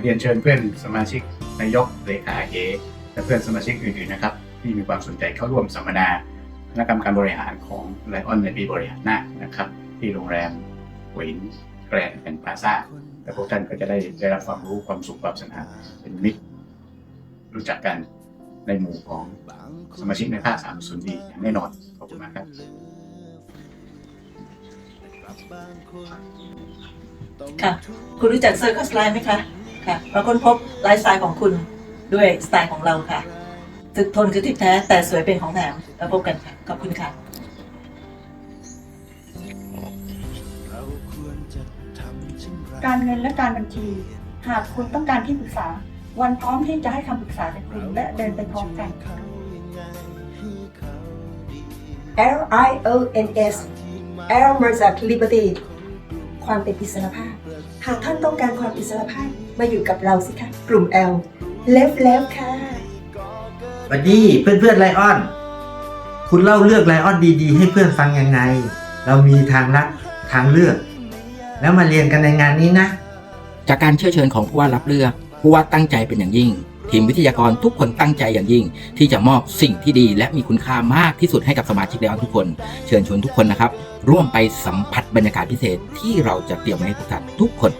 เรียนเชิญเพื่อนสมาชิกนายกเลขาเอและเพื่อนสมาชิกอื่นๆนะครับที่มีความสนใจเข้าร่วมสัมมนาคณะกรรมการบริหารของไลออนในปีบริหารหน้านะครับ ที่โรงแรมหวินแกรนด์แอนด์พลาซ่าแต่พวกท่านก็จะได้ได้รับความรู้ความสุขความสนานเป็นมิตร รู้จักกันในหมู่ของสมาชิกในภาค3 0ดีอย่างแน่นอน ขอบคุณมากครับค่ะ คุณรู้จักเซอร์คัสไลน์ไหมคะ ค่ะเราค้นพบไลฟ์สไตล์ของคุณด้วยสไตล์ของเราค่ะถึกทนคือทิพย์แท้ แต่สวยเป็นของแถมแล้วพบกันค่ะขอบคุณค่ะการเงินและการบัญชี หากคุณต้องการที่ปรึกษา วันพร้อมที่จะให้คำปรึกษาจากคุณและเดินไปพร้อมกัน L I O N S L มาจาก Liberty ความเป็นอิสรภาพ หากท่านต้องการความอิสรภาพมาอยู่กับเราสิคะ กลุ่ม L Left Left ค่ะสวัสดีเพื่อนเพื่อนไลออน คุณเล่าเลือกไลออนดีๆ ให้เพื่อนฟังยังไง เรามีทางลัดทางเลือก แล้วมาเรียนกันในงานนี้นะ จากการเชื้อเชิญของผู้ว่ารับเลือก ผู้ว่าตั้งใจเป็นอย่างยิ่ง ทีมวิทยากรทุกคนตั้งใจอย่างยิ่ง ที่จะมอบสิ่งที่ดี และมีคุณค่ามากที่สุดให้กับสมาชิกในออนทุกคน เชิญชวนทุกคนนะครับ ร่วมไปสัมผัสบรรยากาศพิเศษที่เราจะเตรียมไว้ให้ทุกท่านทุกคน